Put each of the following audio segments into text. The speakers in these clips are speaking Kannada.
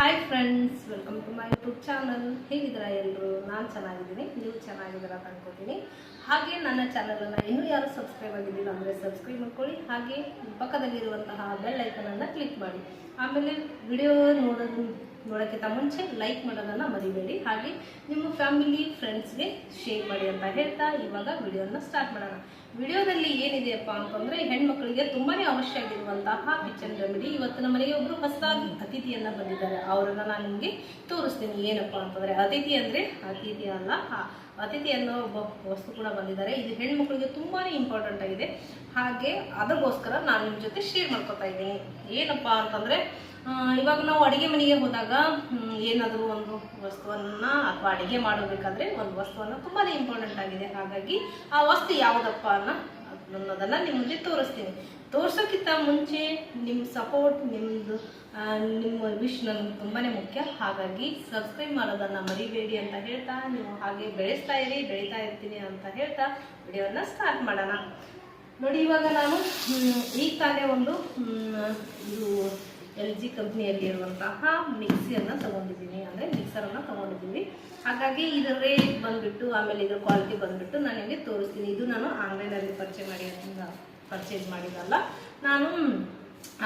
Hi friends welcome to my YouTube channel ಹೇಗಿದ್ದೀರಾ ಎಲ್ಲರೂ ನಾನು ಚೆನ್ನಾಗಿದ್ದೀನಿ, ನೀವು ಚೆನ್ನಾಗಿದ್ದೀರಾ ಅಂತ ಅನ್ಕೋತೀನಿ. ಹಾಗೆ ನನ್ನ ಚಾನಲನ್ನು ಇನ್ನೂ ಯಾರು ಸಬ್ಸ್ಕ್ರೈಬ್ ಆಗಿದ್ದಿಲ್ಲ ಅಂದರೆ ಸಬ್ಸ್ಕ್ರೈಬ್ ಮಾಡ್ಕೊಳ್ಳಿ. ಹಾಗೆ ಪಕ್ಕದಲ್ಲಿರುವಂತಹ ಬೆಲ್ ಐಕನನ್ನು ಕ್ಲಿಕ್ ಮಾಡಿ. ಆಮೇಲೆ ವಿಡಿಯೋ ನೋಡೋದು ನೋಡೋಕ್ಕಿಂತ ಮುಂಚೆ ಲೈಕ್ ಮಾಡೋದನ್ನು ಮರಿಬೇಡಿ. ಹಾಗೆ ನಿಮ್ಮ ಫ್ಯಾಮಿಲಿ ಫ್ರೆಂಡ್ಸ್ಗೆ ಶೇರ್ ಮಾಡಿ ಅಂತ ಹೇಳ್ತಾ ಇವಾಗ ವಿಡಿಯೋನ ಸ್ಟಾರ್ಟ್ ಮಾಡೋಣ. ವಿಡಿಯೋದಲ್ಲಿ ಏನಿದೆಯಪ್ಪ ಅಂತಂದ್ರೆ ಹೆಣ್ಮಕ್ಳಿಗೆ ತುಂಬಾನೇ ಅವಶ್ಯ ಆಗಿರುವಂತಹ ಕಿಚನ್ ರೆಮಿಡಿ ಇವತ್ತು ನಮ್ಮ ಮನೆಗೆ ಒಬ್ರು ಹೊಸದಾಗಿ ಅತಿಥಿಯನ್ನ ಬಂದಿದ್ದಾರೆ. ಅವರನ್ನು ನಾನು ನಿಮಗೆ ತೋರಿಸ್ತೀನಿ. ಏನಪ್ಪ ಅಂತಂದ್ರೆ ಅತಿಥಿ ಅಂದ್ರೆ ಅತಿಥಿ ಅಲ್ಲ ಅತಿಥಿ ಅನ್ನೋ ಒಬ್ಬ ವಸ್ತು ಕೂಡ ಬಂದಿದ್ದಾರೆ. ಇದು ಹೆಣ್ಮಕ್ಳಿಗೆ ತುಂಬಾನೇ ಇಂಪಾರ್ಟೆಂಟ್ ಆಗಿದೆ. ಹಾಗೆ ಅದಕ್ಕೋಸ್ಕರ ನಾನು ನಿಮ್ಮ ಜೊತೆ ಶೇರ್ ಮಾಡ್ಕೊತಾ ಇದ್ದೀನಿ. ಏನಪ್ಪ ಅಂತಂದ್ರೆ ಇವಾಗ ನಾವು ಅಡುಗೆ ಮನೆಗೆ ಹೋದಾಗ ಏನಾದರೂ ಒಂದು ವಸ್ತುವನ್ನ ಅಥವಾ ಅಡುಗೆ ಮಾಡಬೇಕಾದ್ರೆ ಒಂದು ವಸ್ತುವನ್ನ ತುಂಬಾನೇ ಇಂಪಾರ್ಟೆಂಟ್ ಆಗಿದೆ. ಹಾಗಾಗಿ ಆ ವಸ್ತು ಯಾವುದಪ್ಪ ಅನ್ನೋ ಅನ್ನೋದನ್ನ ನಿಮ್ಮ ಮುಂದೆ ತೋರಿಸ್ತೀನಿ. ತೋರ್ಸೋಕ್ಕಿಂತ ಮುಂಚೆ ನಿಮ್ಮ ಸಪೋರ್ಟ್ ನಿಮ್ಮದು ನಿಮ್ಮ ವಿಶ್ ನನಗೆ ತುಂಬಾನೇ ಮುಖ್ಯ. ಹಾಗಾಗಿ ಸಬ್ಸ್ಕ್ರೈಬ್ ಮಾಡೋದನ್ನ ಮರಿಬೇಡಿ ಅಂತ ಹೇಳ್ತಾ, ನೀವು ಹಾಗೆ ಬೆಳೆಸ್ತಾ ಇರಿ, ಬೆಳೀತಾ ಇರ್ತೀನಿ ಅಂತ ಹೇಳ್ತಾ ವಿಡಿಯೋನ ಸ್ಟಾರ್ಟ್ ಮಾಡೋಣ. ನೋಡಿ, ಇವಾಗ ನಾನು ಈಗ ತಾನೇ ಒಂದು ಇದು ಎಲ್ ಜಿ ಕಂಪ್ನಿಯಲ್ಲಿ ಇರುವಂತಹ ಮಿಕ್ಸಿಯನ್ನು ತಗೊಂಡಿದ್ದೀನಿ. ಅಂದರೆ ಮಿಕ್ಸರನ್ನು ತಗೊಂಡಿದ್ದೀನಿ. ಹಾಗಾಗಿ ಇದರ ರೇಟ್ ಬಂದುಬಿಟ್ಟು, ಆಮೇಲೆ ಇದರ ಕ್ವಾಲಿಟಿ ಬಂದುಬಿಟ್ಟು ನಾನು ನಿಮಗೆ ತೋರಿಸ್ತೀನಿ. ಇದು ನಾನು ಆನ್ಲೈನಲ್ಲಿ ಪರ್ಚೇ ಮಾಡಿ ಪರ್ಚೇಸ್ ಮಾಡಿದಲ್ಲ ನಾನು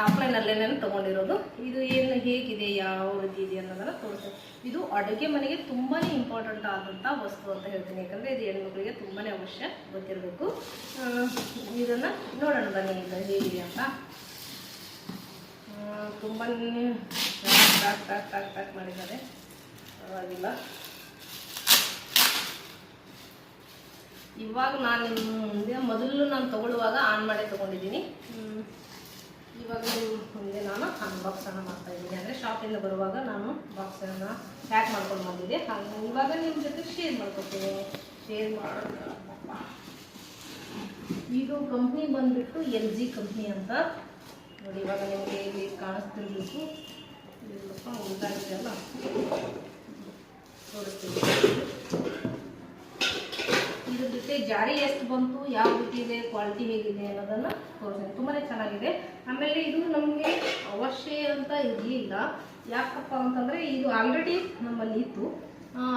ಆಫ್ಲೈನಲ್ಲೇ ನಾನು ತೊಗೊಂಡಿರೋದು. ಇದು ಏನು ಹೇಗಿದೆ, ಯಾವ ರೀತಿ ಇದೆ ಅನ್ನೋದನ್ನ ತೋರಿಸ್ತೀನಿ. ಇದು ಅಡುಗೆ ಮನೆಗೆ ತುಂಬಾ ಇಂಪಾರ್ಟೆಂಟ್ ಆದಂಥ ವಸ್ತು ಅಂತ ಹೇಳ್ತೀನಿ. ಯಾಕಂದರೆ ಇದು ಹೆಣ್ಮಕ್ಳಿಗೆ ತುಂಬಾನೇ ಅವಶ್ಯ ಗೊತ್ತಿರಬೇಕು. ಇದನ್ನು ನೋಡೋಣ ಬನ್ನಿ, ಇದು ಹೇಗಿದೆ ಅಂತ. ತುಂಬಾ ಪ್ಯಾಕ್ ಪ್ಯಾಕ್ ಪ್ಯಾಕ್ ಪ್ಯಾಕ್ ಮಾಡಿದ್ದಾರೆ. ಪರವಾಗಿಲ್ಲ. ಇವಾಗ ನಾನು ಮುಂದೆ ಮೊದಲು ನಾನು ತಗೊಳ್ಳುವಾಗ ಆನ್ ಮಾಡೇ ತಗೊಂಡಿದ್ದೀನಿ. ಇವಾಗ ಮುಂದೆ ನಾನು ಅನ್ಬಾಕ್ಸನ್ನು ಮಾಡ್ತಾ ಇದ್ದೀನಿ. ಅಂದರೆ ಶಾಪಿಂದ ಬರುವಾಗ ನಾನು ಬಾಕ್ಸನ್ನು ಪ್ಯಾಕ್ ಮಾಡ್ಕೊಂಡು ಬಂದಿದ್ದೆ. ಹಾಗೆ ಇವಾಗ ನಿಮ್ಮ ಜೊತೆ ಶೇರ್ ಮಾಡ್ಕೊತೀನಿ ಶೇರ್ ಮಾಡೋಣ ಇದು ಕಂಪ್ನಿ ಬಂದ್ಬಿಟ್ಟು ಎಲ್ ಜಿ ಕಂಪ್ನಿ ಅಂತ ನೋಡಿ, ಇವಾಗ ನಿಮಗೆ ಇಲ್ಲಿ ಕಾಣಿಸ್ತಿರ್ಬೇಕು. ಇಲ್ಲಪ್ಪ ಅಲ್ಲ ತೋರಿಸ್ತೀನಿ. ಇದ್ರ ಜೊತೆ ಜಾರಿ ಎಷ್ಟು ಬಂತು, ಯಾವ ರೀತಿ ಇದೆ, ಕ್ವಾಲಿಟಿ ಹೇಗಿದೆ ಅನ್ನೋದನ್ನು ತೋರಿಸ್ತೀನಿ. ತುಂಬಾ ಚೆನ್ನಾಗಿದೆ. ಆಮೇಲೆ ಇದು ನಮಗೆ ಅವಶ್ಯ ಅಂತ ಇರಲಿಲ್ಲ. ಯಾಕಪ್ಪ ಅಂತಂದರೆ ಇದು ಆಲ್ರೆಡಿ ನಮ್ಮಲ್ಲಿ ಇತ್ತು.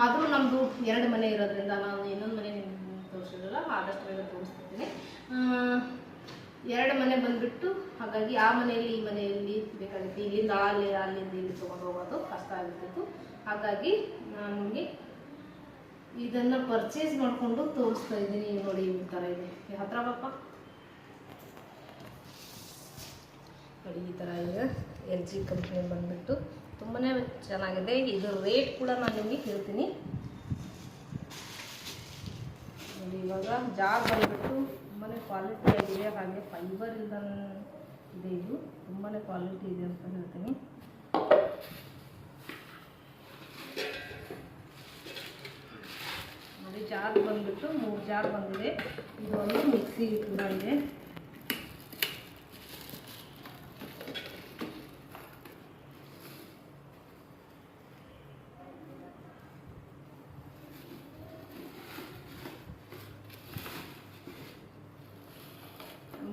ಆದರೂ ನಮ್ಮದು ಎರಡು ಮನೆ ಇರೋದ್ರಿಂದ ನಾನು ಇನ್ನೊಂದು ಮನೆ ನಿಮ್ಗೆ ತೋರಿಸಿದ್ರಲ್ಲ, ಆದಷ್ಟು ಬೇಗ ತೋರಿಸ್ತಿದ್ದೀನಿ ಎರಡು ಮನೆ ಬಂದ್ಬಿಟ್ಟು ಹಾಗಾಗಿ ಆ ಮನೆಯಲ್ಲಿ ಈ ಮನೆಯಲ್ಲಿ ಬೇಕಾಗಿತ್ತು. ಇಲ್ಲಿಂದ ಅಲ್ಲಿ ಅಲ್ಲಿಂದ ಇಲ್ಲಿ ತೊಗೊಂಡು ಹೋಗೋದು ಕಷ್ಟ ಆಗಿರ್ತಿತ್ತು ಹಾಗಾಗಿ ನಾನು ನಿಮಗೆ ಇದನ್ನು ಪರ್ಚೇಸ್ ಮಾಡಿಕೊಂಡು ತೋರಿಸ್ತಾ ಇದ್ದೀನಿ. ನೋಡಿ ಈ ಥರ ಇದೆ. ಹತ್ರ ಪಾಪ ನೋಡಿ ಈ ಥರ ಇದೆ. ಎಲ್ ಜಿ ಕಂಪ್ನಿ ಬಂದ್ಬಿಟ್ಟು ತುಂಬಾ ಚೆನ್ನಾಗಿದೆ. ಇದು ರೇಟ್ ಕೂಡ ನಾನು ನಿಮಗೆ ಹೇಳ್ತೀನಿ. ನೋಡಿ ಇವಾಗ ಜಾಗ ಬಂದ್ಬಿಟ್ಟು ತುಂಬಾ ಕ್ವಾಲಿಟಿ ಆಗಿದೆ, ಹಾಗೆ ಫೈಬರ್ ಇಲ್ದ ಇದೆ ಇದು. ತುಂಬಾ ಕ್ವಾಲಿಟಿ ಇದೆ ಅಂತ ಹೇಳ್ತೀನಿ. ನೋಡಿ, ಜಾರ್ ಬಂದ್ಬಿಟ್ಟು ಮೂರು ಜಾರ್ ಬಂದಿದೆ. ಇದು ಒಂದು ಮಿಕ್ಸಿ ಕೂಡ ಇದೆ.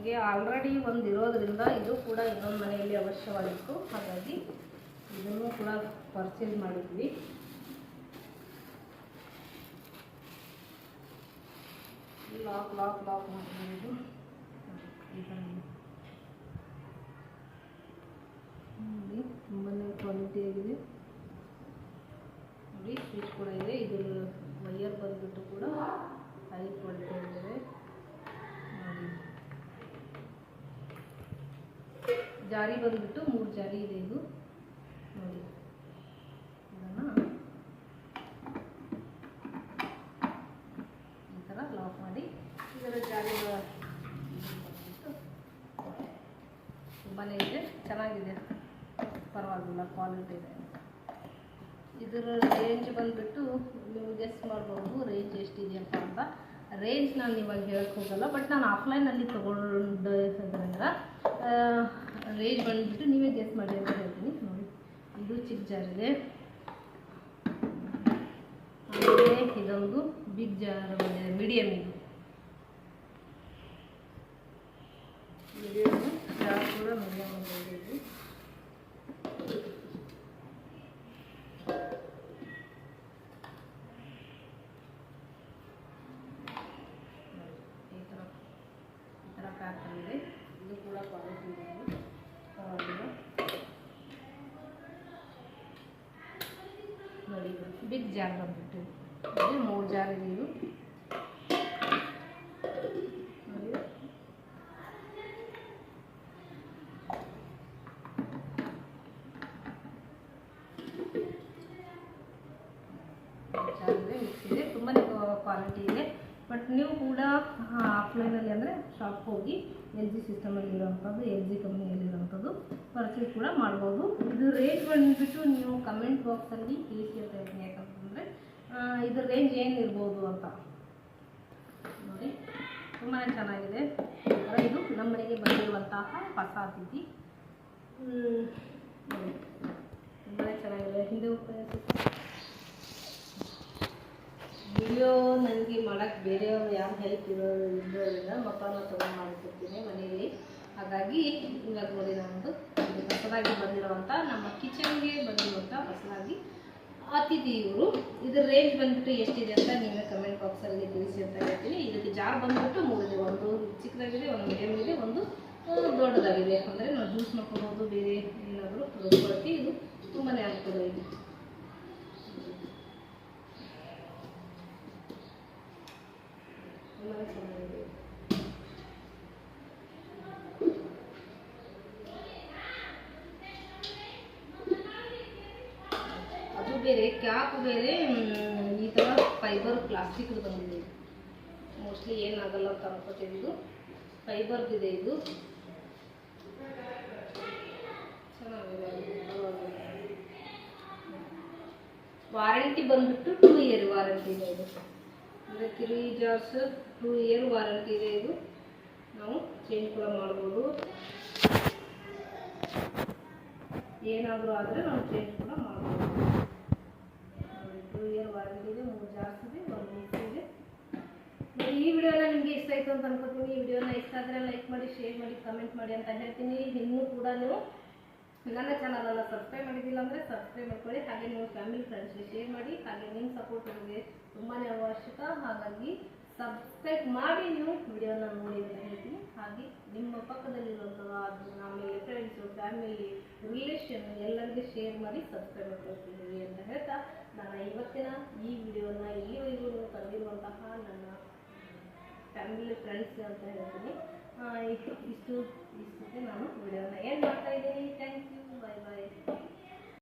ನಮಗೆ ಆಲ್ರೆಡಿ ಒಂದು ಇರೋದ್ರಿಂದ ಇದು ಕೂಡ ಇನ್ನೊಂದು ಮನೆಯಲ್ಲಿ ಅವಶ್ಯವಾಗಿತ್ತು ಹಾಗಾಗಿ ಇದನ್ನು ಕೂಡ ಪರ್ಚೇಸ್ ಮಾಡಿದ್ವಿ. ಲಾಕ್ ಲಾಕ್ ಲಾಕ್ ಇದೆ. ನೋಡಿ ತುಂಬಾ ಕ್ವಾಲಿಟಿ ಆಗಿದೆ. ನೋಡಿ ಸ್ವಿಚ್ ಕೂಡ ಇದೆ ಇದು ವೈಯರ್ ಬಂದ್ಬಿಟ್ಟು ಕೂಡ ಹೈ ಕ್ವಾಲಿಟಿ ಆಗಿದೆ ನೋಡಿ ಜಾರಿ ಜಾರಿ ಇದೆ ಇದು. ನೋಡಿ. ಈ ಥರ ಲಾಕ್ ಮಾಡಿ ಇದರ ಜಾರಿ ತುಂಬಾ ಇದೆ. ಚೆನ್ನಾಗಿದೆ. ಪರವಾಗಿಲ್ಲ ಕ್ವಾಲಿಟಿ ಇದೆ. ಇದರ ರೇಂಜ್ ಬಂದ್ಬಿಟ್ಟು ನೀವು ಗೆಸ್ ಮಾಡ್ಬೋದು ರೇಂಜ್ ಎಷ್ಟಿದೆಯಪ್ಪ ಅಂತ ರೇಂಜ್ ನಾನು ಇವಾಗ ಹೇಳಕ್ಕೆ ಹೋಗಲ್ಲ ಬಟ್ ನಾನು ಆಫ್ಲೈನಲ್ಲಿ ತೊಗೊಂಡಿದ್ದರಿಂದ ರೇಂಜ್ ಬಂದ್ಬಿಟ್ಟು ನೀವೇ ಗೆಸ್ ಮಾಡಿ ಅಂತ ಹೇಳ್ತೀನಿ. ನೋಡಿ, ಇದು ಚಿಕ್ಕ ಜಾರ್ ಇದೆ. ಆಮೇಲೆ ಇದೊಂದು ಬಿಗ್ ಜಾರ್ ಮೀಡಿಯಮ್ ಇದು. ನೋಡಿ ಬಿಗ್ ಜಾರ್ ಬಂದ್ಬಿಟ್ಟು. ಇದು. ಮೂರು ಜಾರ್ ಇದೆ ಇದು ಮಿಕ್ಸ್ ಇದೆ ತುಂಬಾ ಕ್ವಾಲಿಟಿ ಇದೆ. ಬಟ್ ನೀವು ಕೂಡ ಆಫ್ಲೈನಲ್ಲಿ ಅಂದರೆ ಶಾಪ್ಗೆ ಹೋಗಿ ಎಲ್ ಜಿ ಸಿಸ್ಟಮಲ್ಲಿ ಇರೋವಂಥದ್ದು ಎಲ್ ಜಿ ಕಂಪ್ನಿಯಲ್ಲಿರೋವಂಥದ್ದು ಪರ್ಚೇಸ್ ಕೂಡ ಮಾಡ್ಬೋದು. ಇದು ರೇಂಜ್ ಬಂದುಬಿಟ್ಟು ನೀವು ಕಮೆಂಟ್ ಬಾಕ್ಸಲ್ಲಿ ತಿಳಿಸಿ ಅಂತ ಹೇಳ್ತೀನಿ. ಯಾಕಂತಂದರೆ ಇದ್ರ ರೇಂಜ್ ಏನಿರ್ಬೋದು ಅಂತ. ನೋಡಿ ತುಂಬಾ ಚೆನ್ನಾಗಿದೆ. ಇದು ನಮ್ಮ ಮನೆಗೆ ಬಂದಿರುವಂತಹ ಹೊಸ ಅತಿಥಿ. ತುಂಬಾ ಚೆನ್ನಾಗಿದೆ. ಹಿಂದೆ ವಿಡಿಯೋ ನನಗೆ ಮಾಡೋಕ್ಕೆ ಬೇರೆಯವರು ಯಾರು ಹೆಲ್ಪ್ ಇರೋ ಇರೋದ್ರಿಂದ ಮಕ್ಕಳನ್ನ ತೊಗೊಂಡು ಮಾಡಿಕೊಡ್ತೀನಿ ಮನೆಯಲ್ಲಿ. ಹಾಗಾಗಿ ಇವಾಗ ನೋಡಿ ನಮ್ಮದು ಹೊಸದಾಗಿ ಬಂದಿರುವಂಥ ನಮ್ಮ ಕಿಚನ್ಗೆ ಬಂದಿರುವಂಥ ಹೊಸದಾಗಿ ಅತಿಥಿ ಇವರು. ಇದ್ರ ರೇಂಜ್ ಬಂದ್ಬಿಟ್ಟು ಎಷ್ಟಿದೆ ಅಂತ ನೀವೇ ಕಮೆಂಟ್ ಬಾಕ್ಸಲ್ಲಿ ತಿಳಿಸಿ ಅಂತ ಹೇಳ್ತೀನಿ. ಇದಕ್ಕೆ ಜಾರ್ ಬಂದ್ಬಿಟ್ಟು ಮೂರಿದೆ ಒಂದು ಚಿಕ್ಕದಾಗಿದೆ, ಒಂದು ಮೀಡಿಯಮ್ ಇದೆ, ಒಂದು ದೊಡ್ಡದಾಗಿದೆ. ಯಾಕಂದರೆ ನಾವು ಜ್ಯೂಸ್ ಮಾಡ್ಕೊಬೋದು, ಬೇರೆ ಏನಾದರೂ ಇದು ತುಂಬಾ ಅನುಕೂಲ ಇದೆ ತುಂಬಾ ಚೆನ್ನಾಗಿದೆ ಅದು ಬೇರೆ ಕ್ಯಾಪ್ ಬೇರೆ ಈ ಥರ ಫೈಬರ್ ಪ್ಲಾಸ್ಟಿಕ್ ಬಂದಿದೆ. ಮೋಸ್ಟ್ಲಿ ಏನಾಗಲ್ಲ ಅಂತ ಅನ್ಕೋತೀವಿ ಇದು. ಫೈಬರ್ದಿದೆ ಇದು ವಾರಂಟಿ ಬಂದ್ಬಿಟ್ಟು ಟೂ ಇಯರ್ ವಾರಂಟಿ ಇದೆ ಇದು. ಅಂದರೆ three jars two year warranty ಇದೆ ಇದು. ನಾವು ಚೇಂಜ್ ಕೂಡ ಮಾಡ್ಬೋದು. ಏನಾದರೂ ಆದರೆ ನಾವು ಚೇಂಜ್ ಕೂಡ ಮಾಡ್ಬೋದು ಟೂ ಇಯರ್ ವಾರಂಟಿ ಇದೆ ಮೂರು ಜಾರ್ಸ್ ಇದೆ ಒಂದು ಮಿಕ್ಸ್ ಇದೆ ನೋಡಿ, ಈ ವಿಡಿಯೋನ ನಿಮಗೆ ಇಷ್ಟ ಆಯಿತು ಅಂತ ಅನ್ಕೋತೀನಿ. ಈ ವಿಡಿಯೋನ ಇಷ್ಟ ಆದರೆ ಲೈಕ್ ಮಾಡಿ ಶೇರ್ ಮಾಡಿ ಕಮೆಂಟ್ ಮಾಡಿ ಅಂತ ಹೇಳ್ತೀನಿ. ಇನ್ನೂ ಕೂಡ ನೀವು ನನ್ನ ಚಾನಲನ್ನು ಸಬ್ಸ್ಕ್ರೈಬ್ ಮಾಡಿದ್ದಿಲ್ಲ ಅಂದರೆ ಸಬ್ಸ್ಕ್ರೈಬ್ ಮಾಡ್ಕೊಳ್ಳಿ. ಹಾಗೆ ನೀವು ಫ್ಯಾಮಿಲಿ ಫ್ರೆಂಡ್ಸ್ಗೆ ಶೇರ್ ಮಾಡಿ, ಹಾಗೆ ನಿಮ್ಮ ಸಪೋರ್ಟ್ ನನಗೆ ತುಂಬಾ ಅವಶ್ಯಕ. ಹಾಗಾಗಿ ಸಬ್ಸ್ಕ್ರೈಬ್ ಮಾಡಿ ನೀವು ವಿಡಿಯೋನ ನೋಡಿ ಅಂತ ಹೇಳ್ತೀನಿ. ಹಾಗೆ ನಿಮ್ಮ ಪಕ್ಕದಲ್ಲಿರುವಂತಹ ಅದು ಆಮೇಲೆ ಫ್ರೆಂಡ್ಸು ಫ್ಯಾಮಿಲಿ ರಿಲೇಷನ್ ಎಲ್ಲರಿಗೂ ಶೇರ್ ಮಾಡಿ ಸಬ್ಸ್ಕ್ರೈಬ್ ಮಾಡ್ಕೊಳ್ತೀನಿ ಅಂತ ಹೇಳ್ತಾ. ನಾನು ಇವತ್ತಿನ ಈ ವಿಡಿಯೋನ ಇಲ್ಲಿವರೆಗೂ ತಂದಿರುವಂತಹ ನನ್ನ ಫ್ಯಾಮಿಲಿ ಫ್ರೆಂಡ್ಸ್ ಅಂತ ಹೇಳ್ತೀನಿ. ಇಷ್ಟು ಇಷ್ಟು ನಾನು ವಿಡಿಯೋನ ಏನು ಮಾಡ್ತಾ ಇದ್ದೀನಿ. Thank you bye bye